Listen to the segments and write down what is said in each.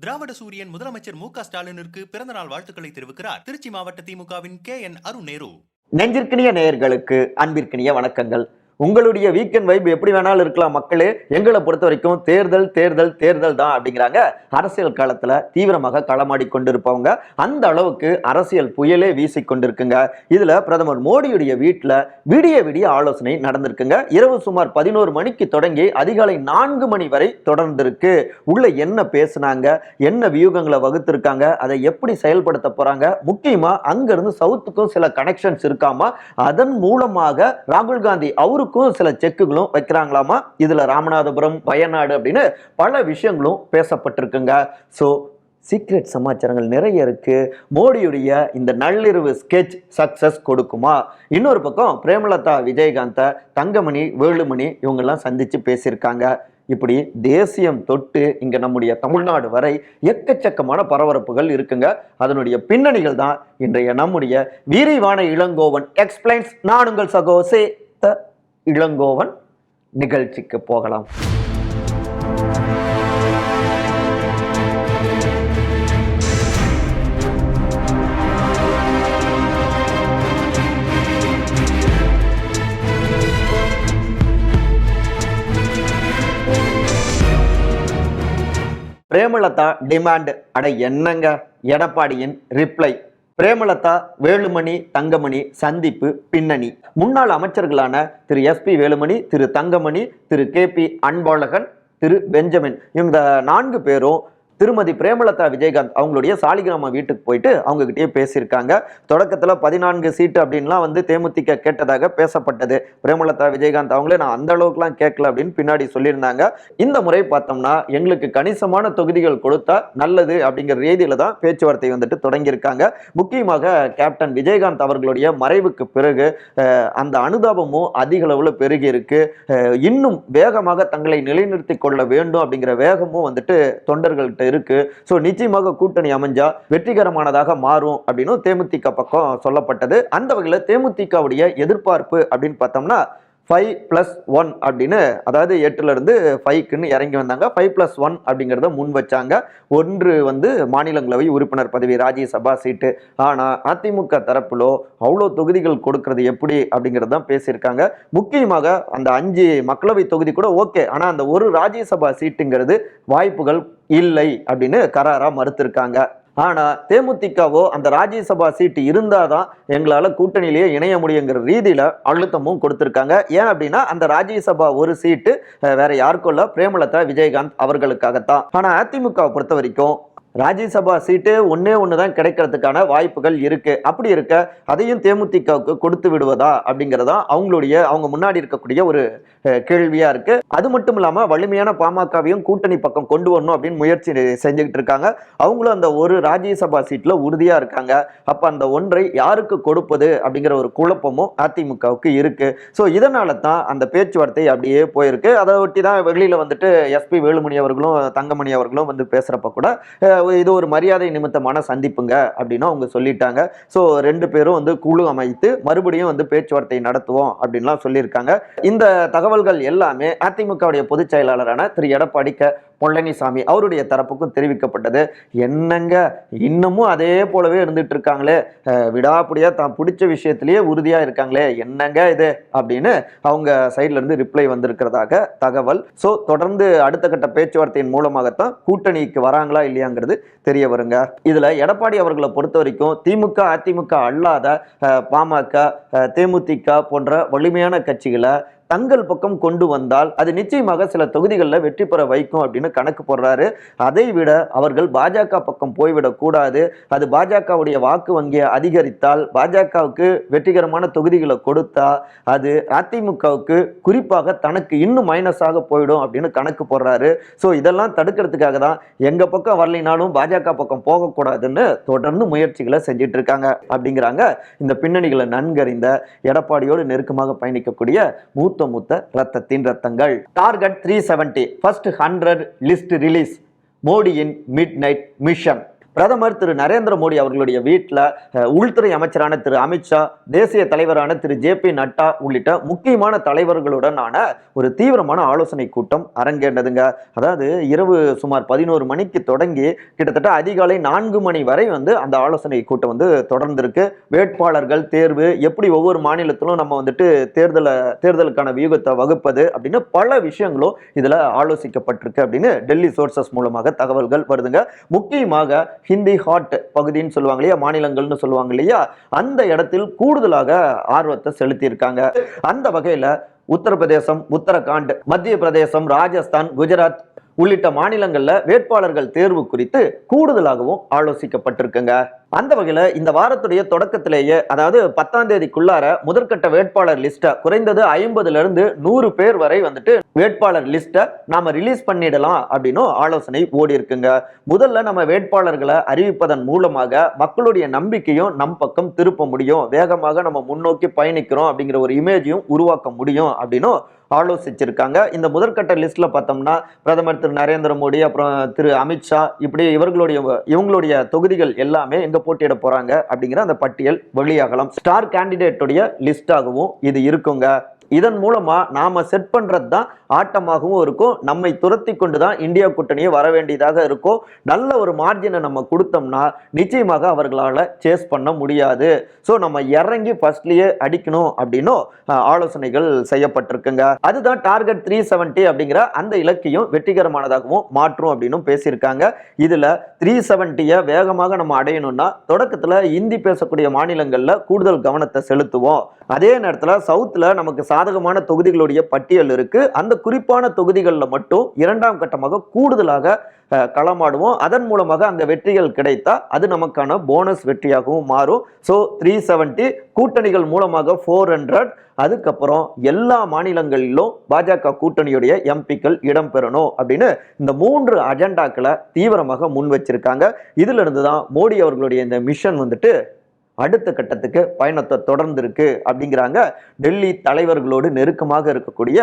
திராவிட சூரியன் முதலமைச்சர் மு க ஸ்டாலினிற்கு பிறந்தநாள் வாழ்த்துக்களை தெரிவிக்கிறார். திருச்சி மாவட்ட திமுகவின் கே என் அருண் நேரு. நெஞ்சிற்கினிய நேயர்களுக்கு அன்பிற்கினிய வணக்கங்கள். உங்களுடைய வீக்கெண்ட் வைப் எப்படி வேணாலும் இருக்கலாம் மக்களே. எங்களை பொறுத்த வரைக்கும் தேர்தல் தேர்தல் தேர்தல் தான் அப்படிங்கிறாங்க. அரசியல் காலத்தில் தீவிரமாக களமாடி கொண்டிருப்பவங்க. அந்த அளவுக்கு அரசியல் புயலே வீசி கொண்டிருக்குங்க. இதில் பிரதமர் மோடியுடைய வீட்டில் விடிய விடிய ஆலோசனை நடந்திருக்குங்க. இரவு சுமார் பதினோரு மணிக்கு தொடங்கி அதிகாலை நான்கு மணி வரை தொடர்ந்திருக்கு. உள்ள என்ன பேசுனாங்க? என்ன வியூகங்களை வகுத்திருக்காங்க? அதை எப்படி செயல்படுத்த போறாங்க? முக்கியமாக அங்கிருந்து சவுத்துக்கும் சில கனெக்ஷன்ஸ் இருக்காமா? அதன் மூலமாக ராகுல் காந்தி அவருக்கு அவருக்கும் சில செக்குகளும் வைக்கிறாங்களாமா? இதுல ராமநாதபுரம் வயநாடு அப்படின்னு பல விஷயங்களும் பேசப்பட்டிருக்குங்க. ஸோ சீக்ரெட் சமாச்சாரங்கள் நிறைய இருக்கு. மோடியுடைய இந்த நள்ளிரவு ஸ்கெட்ச் சக்சஸ் கொடுக்குமா? இன்னொரு பக்கம் பிரேமலதா விஜயகாந்த தங்கமணி வேலுமணி இவங்கெல்லாம் சந்திச்சு பேசியிருக்காங்க. இப்படி தேசியம் தொட்டு இங்க நம்முடைய தமிழ்நாடு வரை எக்கச்சக்கமான பரபரப்புகள் இருக்குங்க. அதனுடைய பின்னணிகள் தான் இன்றைய நம்முடைய விரிவான இளங்கோவன். எக்ஸ்பிளைன்ஸ் நான் உங்கள் சகோசே த இளங்கோவன் நிகழ்ச்சிக்கு போகலாம். பிரேமலதா டிமாண்ட் அட என்னங்க? எடப்பாடியின் ரிப்ளை பிரேமலதா வேலுமணி தங்கமணி சந்திப்பு பின்னணி. முன்னாள் அமைச்சர்களான Thiru SP Velumani Thiru Thangamani Thiru K P Anbazhagan Thiru Benjamin. இவங்க நான்கு பேரும் திருமதி பிரேமலதா விஜயகாந்த் அவங்களுடைய சாலிகிராம வீட்டுக்கு போயிட்டு அவங்க கிட்டயே பேசியிருக்காங்க. தொடக்கத்தில் பதினான்கு சீட்டு அப்படின்லாம் வந்து தேமுதிக கேட்டதாக பேசப்பட்டது. பிரேமலதா விஜயகாந்த் அவங்களே நான் அந்த அளவுக்குலாம் கேட்கல அப்படின்னு பின்னாடி சொல்லியிருந்தாங்க. இந்த முறை பார்த்தோம்னா எங்களுக்கு கணிசமான தொகுதிகள் கொடுத்தா நல்லது அப்படிங்கிற ரீதியில தான் பேச்சுவார்த்தை வந்துட்டு தொடங்கியிருக்காங்க. முக்கியமாக கேப்டன் விஜயகாந்த் அவர்களுடைய மறைவுக்கு பிறகு அந்த அனுதாபமும் அதிக அளவில் பெருகி இருக்கு. இன்னும் வேகமாக தங்களை நிலைநிறுத்தி கொள்ள வேண்டும் அப்படிங்கிற வேகமும் வந்துட்டு தொண்டர்கள்ட்ட இருக்கு. ஸோ நிச்சயமாக கூட்டணி அமைஞ்சா வெற்றிகரமானதாக மாறும் அப்படின்னு தேமுதிக பக்கம் சொல்லப்பட்டது. அந்த வகையில் தேமுதிகவுடைய எதிர்பார்ப்பு அப்படின்னு பார்த்தோம்னா ஃபைவ் ப்ளஸ் ஒன் அப்படின்னு அதாவது எட்டுலேருந்து ஃபைவ்க்குன்னு இறங்கி வந்தாங்க. ஃபைவ் ப்ளஸ் ஒன் அப்படிங்கிறத முன் வச்சாங்க. ஒன்று வந்து மாநிலங்களவை உறுப்பினர் பதவி ராஜ்யசபா சீட்டு. ஆனால் அதிமுக தரப்பிலோ அவ்வளோ தொகுதிகள் கொடுக்கறது எப்படி அப்படிங்கிறது தான் பேசியிருக்காங்க. முக்கியமாக அந்த அஞ்சு மக்களவை தொகுதி கூட ஓகே. ஆனால் அந்த ஒரு ராஜ்யசபா சீட்டுங்கிறது வாய்ப்புகள் இல்லை அப்படின்னு கராராக மறுத்திருக்காங்க. ஆனா தேமுதிகவோ அந்த ராஜ்யசபா சீட்டு இருந்தாதான் எங்களால கூட்டணியிலேயே இணைய முடியுங்கிற ரீதியில அழுத்தமும் கொடுத்துருக்காங்க. ஏன் அப்படின்னா அந்த ராஜ்யசபா ஒரு சீட்டு வேற யாருக்கும் இல்ல. பிரேமலதா விஜயகாந்த் அவர்களுக்காகத்தான். ஆனா அதிமுகவை பொறுத்த வரைக்கும் ராஜ்யசபா சீட்டு ஒன்றே ஒன்று தான் கிடைக்கிறதுக்கான வாய்ப்புகள் இருக்குது அப்படி இருக்க அதையும் தேமுதிகவுக்கு கொடுத்து விடுவதா அப்படிங்கிறதா அவங்களுடைய அவங்க முன்னாடி இருக்கக்கூடிய ஒரு கேள்வியாக இருக்குது அது மட்டும் இல்லாமல் வலிமையான பாமகவையும் கூட்டணி பக்கம் கொண்டு வரணும் அப்படின்னு முயற்சி செஞ்சுக்கிட்டு இருக்காங்க. அவங்களும் அந்த ஒரு ராஜ்யசபா சீட்டில் உறுதியாக இருக்காங்க. அப்போ அந்த ஒன்றை யாருக்கு கொடுப்பது அப்படிங்கிற ஒரு குழப்பமும் அதிமுகவுக்கு இருக்குது ஸோ இதனால தான் அந்த பேச்சுவார்த்தை அப்படியே போயிருக்கு. அதை ஒட்டி தான் வெளியில் வந்துட்டு எஸ்பி வேலுமணி அவர்களும் தங்கமணி அவர்களும் வந்து பேசுகிறப்ப கூட இது ஒரு மரியாதை நிமித்தமான சந்திப்புங்க அப்படின்னு அவங்க சொல்லிட்டாங்க. ஸோ ரெண்டு பேரும் வந்து குழு அமைத்து மறுபடியும் வந்து பேச்சுவார்த்தை நடத்துவோம் அப்படின்லாம் சொல்லியிருக்காங்க. இந்த தகவல்கள் எல்லாமே அதிமுகவுடைய பொதுச் செயலாளரான திரு. எடப்பாடி க பொள்ளனிசாமி அவருடைய தரப்புக்கும் தெரிவிக்கப்பட்டது. என்னங்க? இன்னமும் அதே போலவே இருந்துட்டு இருக்காங்களே. அஹ், தான் பிடிச்ச விஷயத்திலேயே உறுதியா இருக்காங்களே. என்னங்க இது? அப்படின்னு அவங்க சைட்ல இருந்து ரிப்ளை வந்திருக்கிறதாக தகவல். ஸோ தொடர்ந்து அடுத்த கட்ட பேச்சுவார்த்தையின் மூலமாகத்தான் கூட்டணிக்கு வராங்களா இல்லையாங்கிறது தெரிய வருங்க. இதுல எடப்பாடி அவர்களை பொறுத்த வரைக்கும் திமுக அதிமுக அல்லாத பாமக தேமுதிக போன்ற வலிமையான கட்சிகளை தங்கள் பக்கம் கொண்டு வந்தால் அது நிச்சயமாக சில தொகுதிகளில் வெற்றி பெற வைக்கும் அப்படின்னு கணக்கு போடுறாரு. அதை விட அவர்கள் பாஜக பக்கம் போய்விடக்கூடாது அது பாஜகவுடைய வாக்கு வங்கியை அதிகரித்தால் பாஜகவுக்கு வெற்றிகரமான தொகுதிகளை கொடுத்தா அது அதிமுகவுக்கு குறிப்பாக தனக்கு இன்னும் மைனஸாக போயிடும் அப்படின்னு கணக்கு போடுறாரு. ஸோ இதெல்லாம் தடுக்கிறதுக்காக தான் எங்க பக்கம் வரலைனாலும் பாஜக பக்கம் போகக்கூடாதுன்னு தொடர்ந்து முயற்சிகளை செஞ்சிட்டு இருக்காங்க அப்படிங்கிறாங்க. இந்த பின்னணிகளை நன்கறிந்த எடப்பாடியோடு நெருக்கமாக பயணிக்கக்கூடிய மூத்த மூத்த ரத்தத்தின் ரத்தங்கள் target three seventy first hundred list release மோடியின் மிட் நைட் மிஷன் பிரதமர் திரு நரேந்திர மோடி அவர்களுடைய வீட்டில் உள்துறை அமைச்சரான திரு அமித்ஷா தேசிய தலைவரான திரு ஜே பி நட்டா உள்ளிட்ட முக்கியமான தலைவர்களுடனான ஒரு தீவிரமான ஆலோசனை கூட்டம் அரங்கேண்டதுங்க அதாவது இரவு சுமார் பதினோரு மணிக்கு தொடங்கி கிட்டத்தட்ட அதிகாலை நான்கு மணி வரை வந்து அந்த ஆலோசனை கூட்டம் வந்து தொடர்ந்திருக்கு. வேட்பாளர்கள் தேர்வு எப்படி ஒவ்வொரு மாநிலத்திலும் நம்ம வந்துட்டு தேர்தலை தேர்தலுக்கான வியூகத்தை வகுப்பது அப்படின்னு பல விஷயங்களும் இதில் ஆலோசிக்கப்பட்டிருக்கு அப்படின்னு டெல்லி சோர்சஸ் மூலமாக தகவல்கள் வருதுங்க. முக்கியமாக ஹிந்தி ஹாட் பகுதின்னு சொல்லுவாங்க இல்லையா மாநிலங்கள்னு சொல்லுவாங்க இல்லையா அந்த இடத்தில் கூடுதலாக ஆர்வத்தை செலுத்தியிருக்காங்க. அந்த வகையில உத்தரப்பிரதேசம் உத்தரகாண்ட் மத்திய பிரதேசம் ராஜஸ்தான் குஜராத் உள்ளிட்ட மாநிலங்களில் வேட்பாளர்கள் தேர்வு குறித்து கூடுதலாகவும் ஆலோசிக்கப்பட்டிருக்குங்க. அந்த வகையில் இந்த வாரத்துடைய தொடக்கத்திலேயே அதாவது பத்தாம் தேதிக்குள்ளார முதற்கட்ட வேட்பாளர் லிஸ்ட்டை குறைந்தது ஐம்பதுல இருந்து நூறு பேர் வரை வந்துட்டு வேட்பாளர் லிஸ்ட்டை நாம ரிலீஸ் பண்ணிடலாம் அப்படின்னு ஆலோசனை ஓடி இருக்குங்க முதல்ல நம்ம வேட்பாளர்களை அறிவிப்பதன் மூலமாக மக்களுடைய நம்பிக்கையும் நம் பக்கம் திருப்ப முடியும். வேகமாக நம்ம முன்னோக்கி பயணிக்கிறோம் அப்படிங்கிற ஒரு இமேஜையும் உருவாக்க முடியும் அப்படின்னும் ஆலோசிச்சிருக்காங்க. இந்த முதற்கட்ட லிஸ்ட்ல பார்த்தோம்னா பிரதமர் திரு நரேந்திர மோடி அப்புறம் திரு அமித்ஷா இப்படி இவர்களுடைய இவங்களுடைய தொகுதிகள் எல்லாமே எங்க போட்டியிட போறாங்க அப்படிங்கிற அந்த பட்டியல் வெளியாகலாம். ஸ்டார் கேண்டிடேட்டுடைய லிஸ்டாகவும் இது இருக்குங்க. இதன் மூலமா நாம செட் பண்றது தான் ஆட்டமாகவும் இருக்கும். நம்மை துரத்தி கொண்டு தான் இந்தியா கூட்டணியே வர வேண்டியதாக இருக்கும். நல்ல ஒரு மார்ஜினை நம்ம கொடுத்தோம்னா நிச்சயமாக அவர்களால் சேஸ் பண்ண முடியாது. ஸோ நம்ம இறங்கி ஃபர்ஸ்ட்லேயே அடிக்கணும் அப்படின்னும் ஆலோசனைகள் செய்யப்பட்டிருக்குங்க. அதுதான் டார்கெட் த்ரீ செவன்ட்டி அப்படிங்கிற அந்த இலக்கையும் வெற்றிகரமானதாகவும் மாற்றும் அப்படின்னும் பேசியிருக்காங்க. இதில் த்ரீ செவன்ட்டியை வேகமாக நம்ம அடையணும்னா தொடக்கத்தில் இந்தி பேசக்கூடிய மாநிலங்களில் கூடுதல் கவனத்தை செலுத்துவோம். அதே நேரத்தில் சவுத்தில் நமக்கு சாதகமான தொகுதிகளுடைய பட்டியல் இருக்குது அந்த குறிப்பான தொகுதிகளில் மட்டும் இரண்டாம் கட்டமாக கூடுதலாக களமாடுவோம். அதன் மூலமாக அந்த வெற்றிகள் கிடைத்தா அது நமக்கான போனஸ் வெற்றியாகவும் மாறும். ஸோ த்ரீ செவன்ட்டி கூட்டணிகள் மூலமாக ஃபோர் ஹண்ட்ரட் அதுக்கப்புறம் எல்லா மாநிலங்களிலும் பாஜக கூட்டணியுடைய எம்பிக்கள் இடம்பெறணும் அப்படின்னு இந்த மூன்று அஜெண்டாக்களை தீவிரமாக முன் வச்சிருக்காங்க இதிலிருந்து தான் மோடி அவர்களுடைய இந்த மிஷன் வந்துட்டு அடுத்த கட்டத்துக்கு பயணத்தை தொடர்ந்து இருக்கு அப்படிங்கிறாங்க. டெல்லி தலைவர்களோடு நெருக்கமாக இருக்கக்கூடிய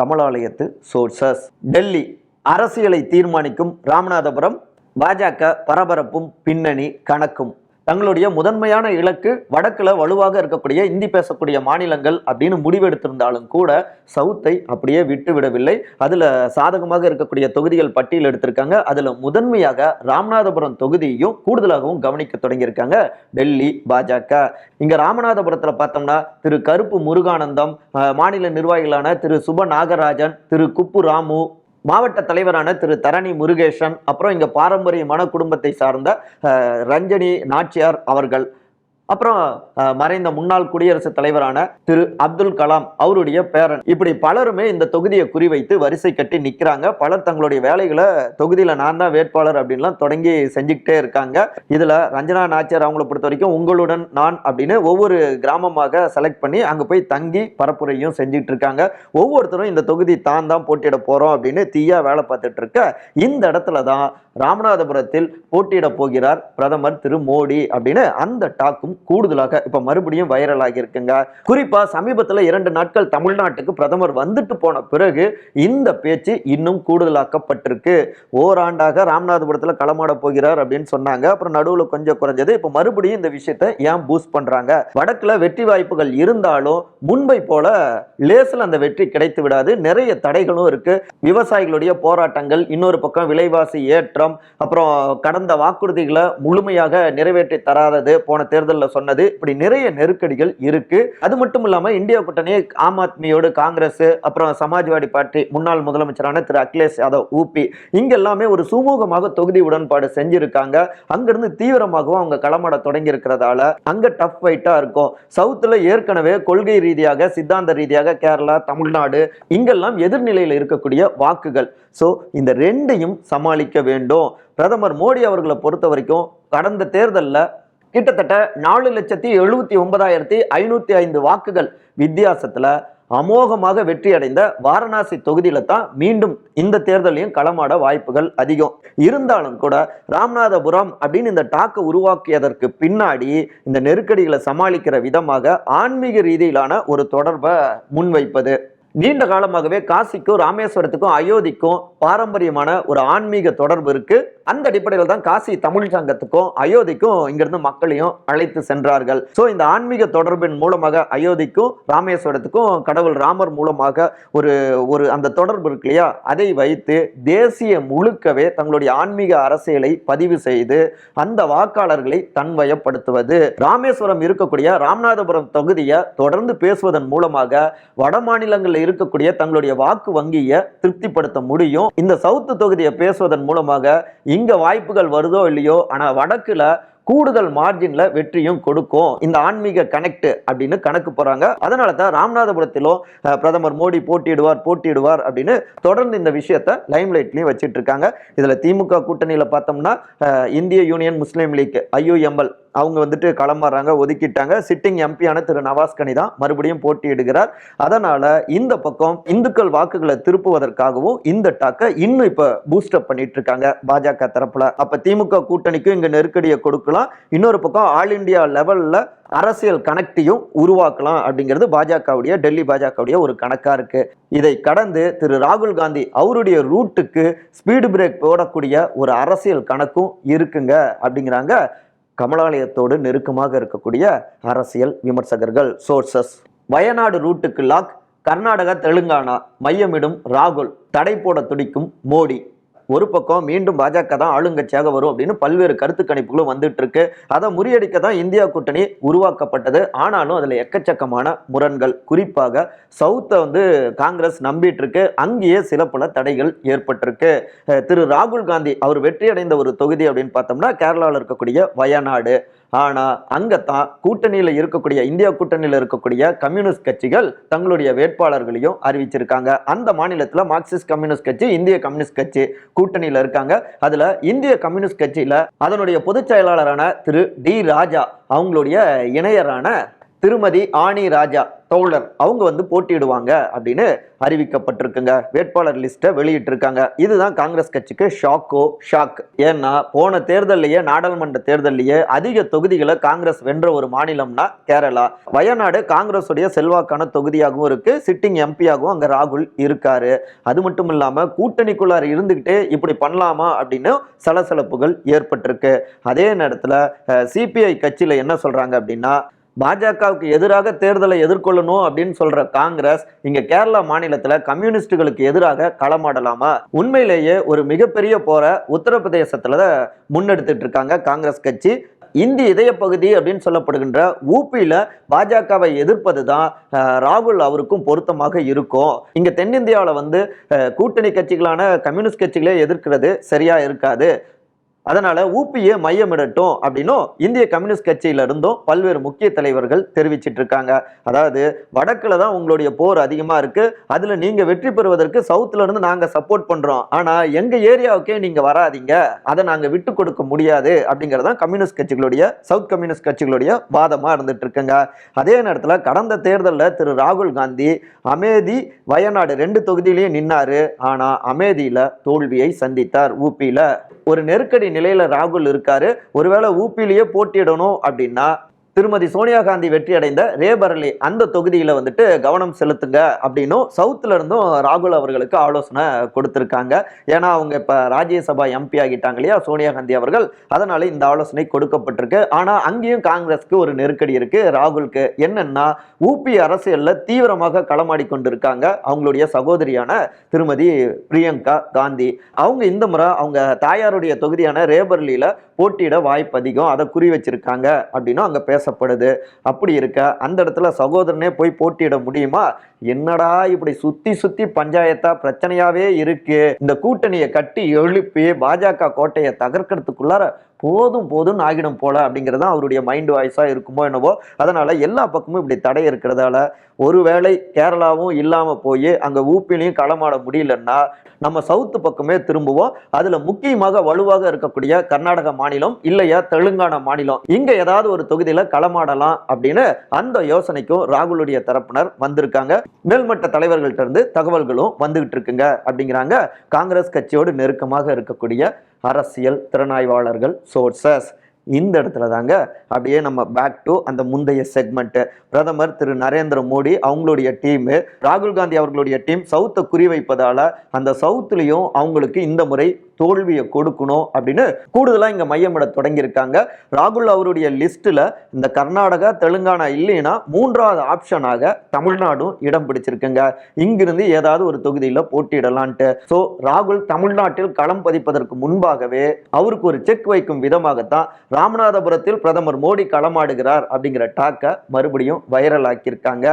கமலாலயத்து சோர்சஸ் டெல்லி அரசியலை தீர்மானிக்கும் ராமநாதபுரம் பாஜக பரபரப்பும் பின்னணி கணக்கும். தங்களுடைய முதன்மையான இலக்கு வடக்குல வலுவாக இருக்கக்கூடிய இந்தி பேசக்கூடிய மாநிலங்கள் அப்படின்னு முடிவெடுத்திருந்தாலும் கூட சவுத்தை அப்படியே விட்டு விடவில்லை. அதுல சாதகமாக இருக்கக்கூடிய தொகுதிகள் பட்டியல் எடுத்திருக்காங்க. அதுல முதன்மையாக ராமநாதபுரம் தொகுதியையும் கூடுதலாகவும் கவனிக்க தொடங்கியிருக்காங்க டெல்லி பாஜக. இங்க ராமநாதபுரத்துல பார்த்தோம்னா திரு கருப்பு முருகானந்தம் மாநில நிர்வாகிகளான திரு சுப நாகராஜன் திரு குப்பு ராமு மாவட்ட தலைவரான திரு தரணி முருகேசன் அப்புறம் இங்கே பாரம்பரியமான குடும்பத்தை சார்ந்த ரஞ்சனி நாச்சியார் அவர்கள். அப்புறம் மறைந்த முன்னாள் குடியரசுத் தலைவரான திரு அப்துல் கலாம் அவருடைய பேரன். இப்படி பலருமே இந்த தொகுதியை குறிவைத்து வரிசை கட்டி நிற்கிறாங்க பலர் தங்களுடைய வேலைகளை தொகுதியில் நான் தான் வேட்பாளர் அப்படின்லாம் தொடங்கி செஞ்சுக்கிட்டே இருக்காங்க. இதில் ரஞ்சனா நாச்சியார் அவங்கள பொறுத்த வரைக்கும் உங்களுடன் நான் அப்படின்னு ஒவ்வொரு கிராமமாக செலக்ட் பண்ணி அங்கே போய் தங்கி பரப்புரையும் செஞ்சுட்டு இருக்காங்க. ஒவ்வொருத்தரும் இந்த தொகுதி தான் தான் போட்டியிட போகிறோம் அப்படின்னு தீயா வேலை பார்த்துட்டு இருக்க இந்த இடத்துல தான் ராமநாதபுரத்தில் போட்டியிட போகிறார் பிரதமர் திரு மோடி அப்படின்னு அந்த டாக்கும் கூடுதலாக இப்ப மறுபடியும் வைரல் ஆகியிருக்குங்க. குறிப்பா சமீபத்துல இரண்டு நாட்கள் தமிழ்நாட்டுக்கு பிரதமர் வந்துட்டு போன பிறகு இந்த பேச்சு இன்னும் கூடுதலாக்கப்பட்டிருக்கு. ஓராண்டாக ராமநாதபுரத்துல களமாட போகிறார் அப்படின்னு சொன்னாங்க. அப்புறம் நடுவுல கொஞ்சம் குறைஞ்சது. இப்ப மறுபடியும் இந்த விஷயத்தை ஏன் பூஸ்ட் பண்றாங்க? வடக்குல வெற்றி வாய்ப்புகள் இருந்தாலும் முன்பை போல லேசில் அந்த வெற்றி கிடைத்து விடாது. நிறைய தடைகளும் இருக்கு. விவசாயிகளுடைய போராட்டங்கள் இன்னொரு பக்கம் விலைவாசி ஏற்றம் அப்புறம் கடந்த வாக்குறுதிகளை முழுமையாக நிறைவேற்றி தராதது போன தேர்தலில் சொன்னது. இப்படி நிறைய நெருக்கடிகள் இருக்கு. அது மட்டும் இல்லாம இந்தியா கூட்டணி ஆம் ஆத்மியோடு காங்கிரஸ் அப்புறம் சமாஜ்வாடி பார்ட்டி முன்னாள் முதலமைச்சரான திரு அகிலேஷ் யாதவ் ஊபி இங்க எல்லாமே ஒரு சுமூகமாக தொகுதி உடன்பாடு செஞ்சிருக்காங்க. அங்கிருந்து தீவிரமாகவும் அவங்க களமாட தொடங்கி இருக்கிறதால அங்க டஃப் ஃபைட்டா இருக்கும். சவுத்துல ஏற்கனவே கொள்கை ரீதியாக சித்தாந்த ரீதியாக கேரளா தமிழ்நாடு இங்கெல்லாம் எதிர்நிலையில் இருக்கக்கூடிய வாக்குகள். ஸோ இந்த ரெண்டையும் சமாளிக்க வேண்டும். பிரதமர் மோடி அவர்களை பொறுத்த வரைக்கும் கடந்த தேர்தலில் கிட்டத்தட்ட நாலு லட்சத்தி எழுபத்தி ஒன்பதாயிரத்தி ஐநூற்றி ஐந்து வாக்குகள் வித்தியாசத்தில் அமோகமாக வெற்றி அடைந்த வாரணாசி தொகுதியில தான் மீண்டும் இந்த தேர்தலையும் களமாட வாய்ப்புகள் அதிகம். இருந்தாலும் கூட ராமநாதபுரம் அப்படின்னு இந்த டாக்கை உருவாக்கியதற்கு பின்னாடி இந்த நெருக்கடிகளை சமாளிக்கிற விதமாக ஆன்மீக ரீதியிலான ஒரு தொடர்பை முன்வைப்பது. நீண்ட காலமாகவே காசிக்கும் ராமேஸ்வரத்துக்கும் அயோத்திக்கும் பாரம்பரியமான ஒரு ஆன்மீக தொடர்பு இருக்கு. அந்த அடிப்படையில் தான் காசி தமிழ் சங்கத்துக்கும் அயோத்திக்கும் இங்கிருந்து மக்களையும் அழைத்து சென்றார்கள். ஸோ இந்த ஆன்மீக தொடர்பின் மூலமாக அயோத்திக்கும் ராமேஸ்வரத்துக்கும் கடவுள் ராமர் மூலமாக ஒரு ஒரு அந்த தொடர்பு இருக்கு இல்லையா? அதை வைத்து தேசிய முழுக்கவே தங்களுடைய ஆன்மீக அரசியலை பதிவு செய்து அந்த வாக்காளர்களை தன்வயப்படுத்துவது. ராமேஸ்வரம் இருக்கக்கூடிய ராமநாதபுரம் தொகுதியை தொடர்ந்து பேசுவதன் மூலமாக வட மாநிலங்களில் இருக்கக்கூடிய தங்களுடைய வாக்கு வங்கியை திருப்திப்படுத்த முடியும். இந்த சவுத்து தொகுதியை பேசுவதன் மூலமாக இங்க வாய்ப்புகள் வருதோ இல்லையோ ஆனா வடக்குல கூடுதல் மார்ஜின்ல வெற்றியும் கொடுக்கும். இந்த ஆன்மீக கனெக்ட் அப்படின்னு கணக்கு போறாங்க. அதனால தான் ராமநாதபுரத்திலும் பிரதமர் மோடி போட்டியிடுவார் போட்டியிடுவார் அப்படின்னு தொடர்ந்து இந்த விஷயத்த லைம்லைட்லையும் வச்சுட்டு இருக்காங்க. இதுல திமுக கூட்டணியில பார்த்தோம்னா இந்திய யூனியன் முஸ்லீம் லீக் ஐயூஎம்எல் அவங்க வந்துட்டு களமாறாங்க ஒதுக்கிட்டாங்க. சிட்டிங் எம்பியான திரு நவாஸ் கனி தான் மறுபடியும் போட்டியிடுகிறார். அதனால இந்த பக்கம் இந்துக்கள் வாக்குகளை திருப்புவதற்காகவும் இந்த டாக்கை இன்னும் இப்ப பூஸ்டப் பண்ணிட்டு இருக்காங்க பாஜக தரப்புல. அப்ப திமுக கூட்டணிக்கும் இங்க நெருக்கடியை கொடுக்கலாம். இன்னொரு பக்கம் ஆல் இந்தியா லெவல்ல அரசியல் கனெக்டையும் உருவாக்கலாம் அப்படிங்கிறது பாஜகவுடைய டெல்லி பாஜகவுடைய ஒரு கணக்கா இருக்கு. இதை கடந்து திரு ராகுல் காந்தி அவருடைய ரூட்டுக்கு ஸ்பீடு பிரேக் போடக்கூடிய ஒரு அரசியல் கணக்கும் இருக்குங்க அப்படிங்கிறாங்க கமலாலயத்தோடு நெருக்கமாக இருக்கக்கூடிய அரசியல் விமர்சகர்கள் சோர்சஸ் வயநாடு ரூட்டுக்கு லாக் கர்நாடகா தெலுங்கானா மையமிடும் ராகுல். தடை போட துடிக்கும் மோடி. ஒரு பக்கம் மீண்டும் பாஜக தான் ஆளுங்கட்சியாக வரும் அப்படின்னு பல்வேறு கருத்து கணிப்புகளும் வந்துட்டு இருக்கு அதை முறியடிக்க தான் இந்தியா கூட்டணி உருவாக்கப்பட்டது. ஆனாலும் அதுல எக்கச்சக்கமான முரண்கள். குறிப்பாக சவுத்தை வந்து காங்கிரஸ் நம்பிட்டு இருக்கு அங்கேயே சில பல தடைகள் ஏற்பட்டிருக்கு. திரு ராகுல் காந்தி அவர் வெற்றியடைந்த ஒரு தொகுதி அப்படின்னு பார்த்தோம்னா கேரளாவில் இருக்கக்கூடிய வயநாடு. ஆனால் அங்கே தான் கூட்டணியில் இருக்கக்கூடிய இந்தியா கூட்டணியில் இருக்கக்கூடிய கம்யூனிஸ்ட் கட்சிகள் தங்களுடைய வேட்பாளர்களையும் அறிவிச்சிருக்காங்க. அந்த மாநிலத்தில் மார்க்சிஸ்ட் கம்யூனிஸ்ட் கட்சி இந்திய கம்யூனிஸ்ட் கட்சி கூட்டணியில் இருக்காங்க. அதில் இந்திய கம்யூனிஸ்ட் கட்சியில் அதனுடைய பொதுச் செயலாளரான திரு டி ராஜா அவங்களுடைய இணையரான திருமதி ஆணி ராஜா தோழர் அவங்க வந்து போட்டியிடுவாங்க அப்படின்னு அறிவிக்கப்பட்டிருக்குங்க. வேட்பாளர் லிஸ்ட்டை வெளியிட்டிருக்காங்க. இதுதான் காங்கிரஸ் கட்சிக்கு ஷாக்கோ ஷாக். ஏன்னா போன தேர்தல்லையே நாடாளுமன்ற தேர்தல்லையே அதிக தொகுதிகளை காங்கிரஸ் வென்ற ஒரு மாநிலம்னா கேரளா. வயநாடு காங்கிரஸுடைய செல்வாக்கான தொகுதியாகவும் இருக்கு. சிட்டிங் எம்பியாகவும் அங்கே ராகுல் இருக்காரு. அது மட்டும் இல்லாமல் கூட்டணிக்குள்ளார் இருந்துக்கிட்டே இப்படி பண்ணலாமா அப்படின்னு சலசலப்புகள் ஏற்பட்டிருக்கு. அதே நேரத்தில் சிபிஐ கட்சியில் என்ன சொல்கிறாங்க அப்படின்னா பாஜகவுக்கு எதிராக தேர்தலை எதிர்கொள்ளணும் அப்படின்னு சொல்ற காங்கிரஸ் இங்க கேரளா மாநிலத்துல கம்யூனிஸ்டுகளுக்கு எதிராக களமாடலாமா? உண்மையிலேயே ஒரு மிகப்பெரிய போரை உத்தரப்பிரதேசத்துல முன்னெடுத்துட்டு இருக்காங்க காங்கிரஸ் கட்சி. இந்தி இதய பகுதி அப்படின்னு சொல்லப்படுகின்ற ஊபியில பாஜகவை எதிர்ப்பது தான் ராகுல் அவருக்கும் பொருத்தமாக இருக்கும். இங்க தென்னிந்தியாவில் வந்து கூட்டணி கட்சிகளான கம்யூனிஸ்ட் கட்சிகளே எதிர்க்கிறது சரியா இருக்காது. அதனால ஊபியை மையமிடட்டும் அப்படின்னும் இந்திய கம்யூனிஸ்ட் கட்சியில இருந்தும் பல்வேறு முக்கிய தலைவர்கள் தெரிவிச்சிட்டு இருக்காங்க. அதாவது வடக்குல தான் உங்களுடைய போர் அதிகமா இருக்கு. அதுல நீங்க வெற்றி பெறுவதற்கு சவுத்துல இருந்து நாங்க சப்போர்ட் பண்றோம். ஆனா எங்க ஏரியாவுக்கே நீங்க வராதீங்க. அதை நாங்க விட்டு கொடுக்க முடியாது அப்படிங்கறதான் கம்யூனிஸ்ட் கட்சிகளுடைய சவுத் கம்யூனிஸ்ட் கட்சிகளுடைய வாதமா இருந்துட்டு இருக்குங்க. அதே நேரத்துல கடந்த தேர்தலில் திரு ராகுல் காந்தி அமேதி வயநாடு ரெண்டு தொகுதியிலையும் நின்னாரு. ஆனா அமேதியில தோல்வியை சந்தித்தார் ஊபியில. ஒரு நெருக்கடி நிலையில ராகுல் இருக்காரு. ஒருவேளை ஊபியிலேயே போட்டியிடணும் அப்படின்னா திருமதி சோனியா காந்தி வெற்றி அடைந்த ரேபரலி அந்த தொகுதியில் வந்துட்டு கவனம் செலுத்துங்க அப்படின்னும் சவுத்துல இருந்தும் ராகுல் அவர்களுக்கு ஆலோசனை கொடுத்துருக்காங்க. ஏன்னா அவங்க இப்போ ராஜ்யசபா எம்பி ஆகிட்டாங்க இல்லையா சோனியா காந்தி அவர்கள். அதனால இந்த ஆலோசனை கொடுக்கப்பட்டிருக்கு. ஆனால் அங்கேயும் காங்கிரஸ்க்கு ஒரு நெருக்கடி இருக்கு. ராகுலுக்கு என்னன்னா ஊபி அரசியலில் தீவிரமாக களமாடி கொண்டிருக்காங்க அவங்களுடைய சகோதரியான திருமதி பிரியங்கா காந்தி. அவங்க இந்த முறை அவங்க தாயாருடைய தொகுதியான ரேபர்லியில் போட்டியிட வாய்ப்பு அதிகம். அதை குறி வச்சிருக்காங்க அப்படின்னும் பேச பேசப்படுது. அப்படி இருக்க அந்த இடத்துல சகோதரனே போய் போட்டியிட முடியுமா? என்னடா இப்படி சுத்தி சுத்தி பஞ்சாயத்தா பிரச்சனையாவே இருக்கு. இந்த கூட்டணியை கட்டி எழுப்பி பாஜக கோட்டையை தகர்க்கிறதுக்குள்ளார போதும் போதும்னு ஆகிடும் போல அப்படிங்கிறது தான் அவருடைய மைண்ட் வாய்ஸாக இருக்குமோ என்னவோ. அதனால் எல்லா பக்கமும் இப்படி தடை இருக்கிறதால ஒருவேளை கேரளாவும் இல்லாமல் போய் அங்கே ஊப்பிலையும் களமாட முடியலன்னா நம்ம சவுத்து பக்கமே திரும்புவோம். அதில் முக்கியமாக வலுவாக இருக்கக்கூடிய கர்நாடக மாநிலம் இல்லையா தெலுங்கானா மாநிலம். இங்கே ஏதாவது ஒரு தொகுதியில் களமாடலாம் அப்படின்னு அந்த யோசனைக்கும் ராகுலுடைய தரப்பினர் வந்திருக்காங்க. மேல்மட்ட தலைவர்கள்ட்ட இருந்து தகவல்களும் வந்துகிட்டு இருக்குங்க அப்படிங்கிறாங்க. காங்கிரஸ் கட்சியோடு நெருக்கமாக இருக்கக்கூடிய அரசியல் திறனாய்வாளர்கள் சோர்சஸ் இந்த இடத்துல தாங்க அப்படியே நம்ம பேக் டு அந்த முந்தைய செக்மெண்ட்டு பிரதமர் திரு நரேந்திர மோடி அவங்களுடைய டீமு ராகுல் காந்தி அவர்களுடைய டீம் சவுத்தை குறிவைப்பதால் அந்த சவுத்துலேயும் அவங்களுக்கு இந்த முறை தோல்வியை கொடுக்கணும் அப்படின்னு கூடுதலாக இங்கே மையமிட தொடங்கியிருக்காங்க. ராகுல் அவருடைய லிஸ்ட்டில் இந்த கர்நாடகா தெலுங்கானா இல்லைன்னா மூன்றாவது ஆப்ஷனாக தமிழ்நாடும் இடம் பிடிச்சிருக்குங்க. இங்கிருந்து ஏதாவது ஒரு தொகுதியில் போட்டியிடலான்ட்டு. ஸோ ராகுல் தமிழ்நாட்டில் களம் பதிப்பதற்கு முன்பாகவே அவருக்கு ஒரு செக் வைக்கும் விதமாகத்தான் ராமநாதபுரத்தில் பிரதமர் மோடி களமாடுகிறார் அப்படிங்கிற டாக்கை மறுபடியும் வைரல் ஆக்கியிருக்காங்க.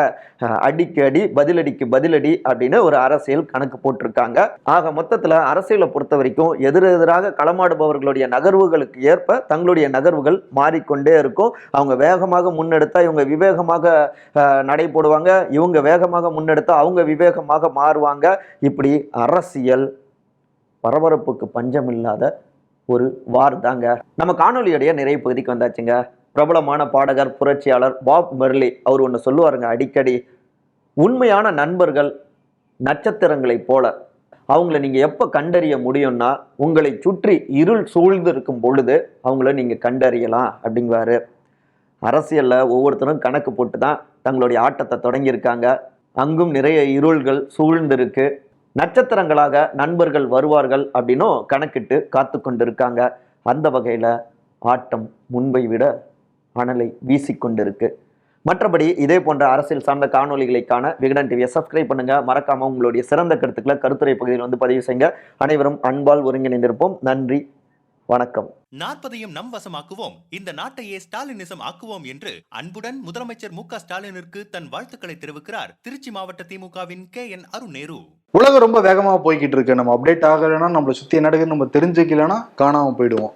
அடிக்கடி பதிலடிக்கு பதிலடி அப்படின்னு ஒரு அரசியல் கணக்கு போட்டிருக்காங்க. ஆக மொத்தத்தில் அரசியலை பொறுத்த வரைக்கும் எதிரெதிராக களமாடுபவர்களுடைய நகர்வுகளுக்கு ஏற்ப தங்களுடைய நகர்வுகள் மாறிக்கொண்டே இருக்கும். அவங்க வேகமாக முன்னெடுத்தா இவங்க விவேகமாக நடை போடுவாங்க. இவங்க வேகமாக முன்னெடுத்தா அவங்க விவேகமாக மாறுவாங்க. இப்படி அரசியல் பரபரப்புக்கு பஞ்சம் இல்லாத ஒரு வார் தாங்க நம்ம காணொலியுடைய நிறைய பகுதிக்கு வந்தாச்சுங்க. பிரபலமான பாடகர் புரட்சியாளர் பாப் மெர்லி அவர் ஒன்று சொல்லுவாருங்க அடிக்கடி உண்மையான நண்பர்கள் நட்சத்திரங்களைப் போல அவங்கள நீங்கள் எப்போ கண்டறிய முடியும்னா உங்களை சுற்றி இருள் சூழ்ந்து இருக்கும் பொழுது அவங்கள நீங்கள் கண்டறியலாம் அப்படிங்குவாரு. அரசியலில் ஒவ்வொருத்தரும் கணக்கு போட்டு தான் தங்களுடைய ஆட்டத்தை தொடங்கியிருக்காங்க. அங்கும் நிறைய இருள்கள் சூழ்ந்திருக்கு. நட்சத்திரங்களாக நண்பர்கள் வருவார்கள் அப்படின்னும் கணக்கிட்டு காத்து கொண்டிருக்காங்க. அந்த வகையில் ஆட்டம் முன்பை விட அனலை வீசிக்கொண்டிருக்கு மற்றபடி இதே போன்ற அரசியல் சார்ந்த காணொளிகளை காண விகடன் டிவியை சப்ஸ்கிரைப் பண்ணுங்க. மறக்காம உங்களுடைய சிறந்த கருத்துக்களை கருத்துரை பகுதியில் வந்து பதிவு செய்யுங்க. அனைவரும் அன்பால் ஒருங்கிணைந்திருப்போம். நன்றி. வணக்கம். நாற்பதையும் நம் வசமாக்குவோம். இந்த நாட்டையே ஸ்டாலினிசம் ஆக்குவோம் என்று அன்புடன் முதலமைச்சர் மு க ஸ்டாலினிற்கு தன் வாழ்த்துக்களை தெரிவிக்கிறார். திருச்சி மாவட்ட திமுகவின் கே என் அருணேரு உலகம் ரொம்ப வேகமா போய்கிட்டு இருக்கு. நம்ம அப்டேட் ஆகலைன்னா நம்மளை சுத்தி என்ன நடக்குதுன்னு நம்ம தெரிஞ்சுக்கலைன்னா காணாம போயிடுவோம்.